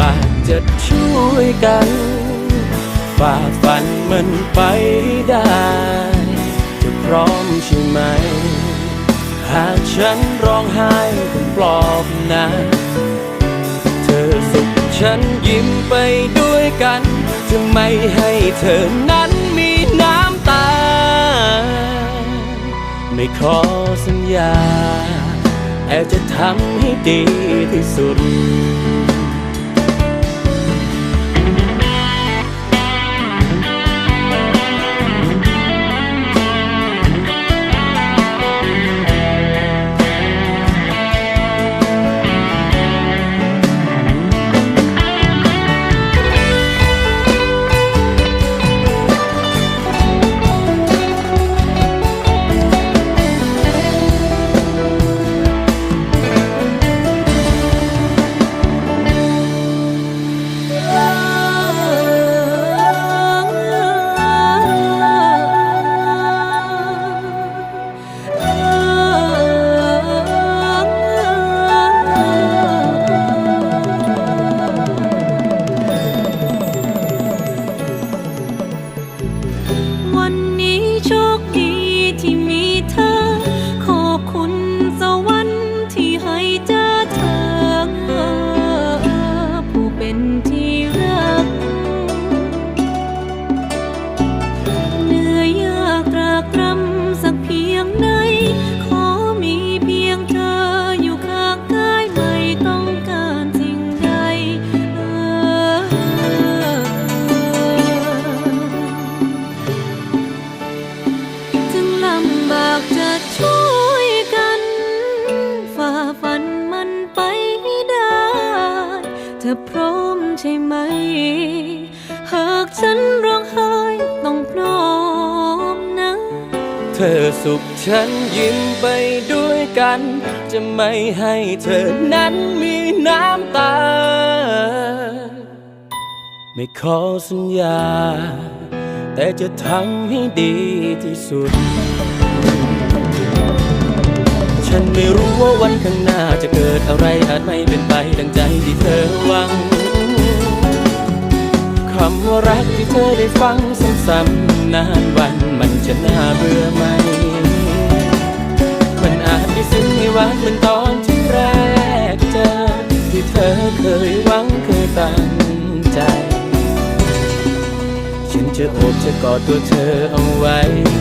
บากจะช่วยกัน ฝ่าฟันมันไปได้ จะพร้อมใช่ไหม หากฉันร้องไห้คงปลอบนะเธอสุขฉันยิ้มไปด้วยกัน จะไม่ให้เธอนั้นมีน้ำตา ไม่ขอสัญญาแต่จะทำให้ดีที่สุด วันนี้โชคดีที่มีเธอ ธอพร้อมใช่ไหม หากฉันร้องไห้ต้องพร้อมนะ เธอสุขฉันยิ้มไปด้วยกัน จะไม่ให้เธอนั้นมีน้ำตา ไม่ขอสัญญา แต่จะทำให้ดีที่สุด ฉันไม่รู้ว่าวันข้างหน้าจะเกิดอะไรอาจไม่เป็นไปดังใจที่เธอหวัง คำว่ารักที่เธอได้ฟังซ้ำๆนานวันมันจะน่าเบื่อไหม มันอาจไม่ซึ้งไม่หวานเหมือนตอนที่แรกเจอ ที่เธอเคยหวังเคยตั้งใจ ฉันจะโอบจะกอดตัวเธอเอาไว้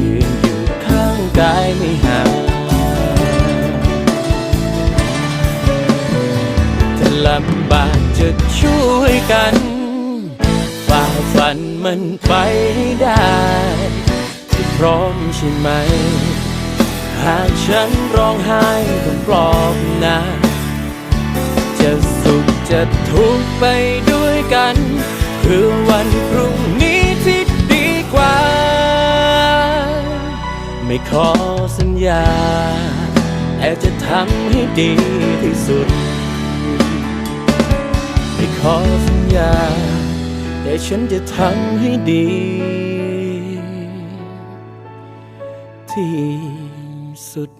ยืนอยู่ข้างกายไม่ห่าง กันฝ่าฟันมันไปให้ได้ที่พร้อมใช่ไหม หากฉันร้องไห้ต้องปลอบนะ จะสุขจะทุกข์ไปด้วยกันเพื่อวันพรุ่งนี้ที่ดีกว่า ไม่ขอสัญญาแต่จะทำให้ดีที่สุด ไม่ขอสัญญา แต่ฉันจะทำให้ดี ที่สุด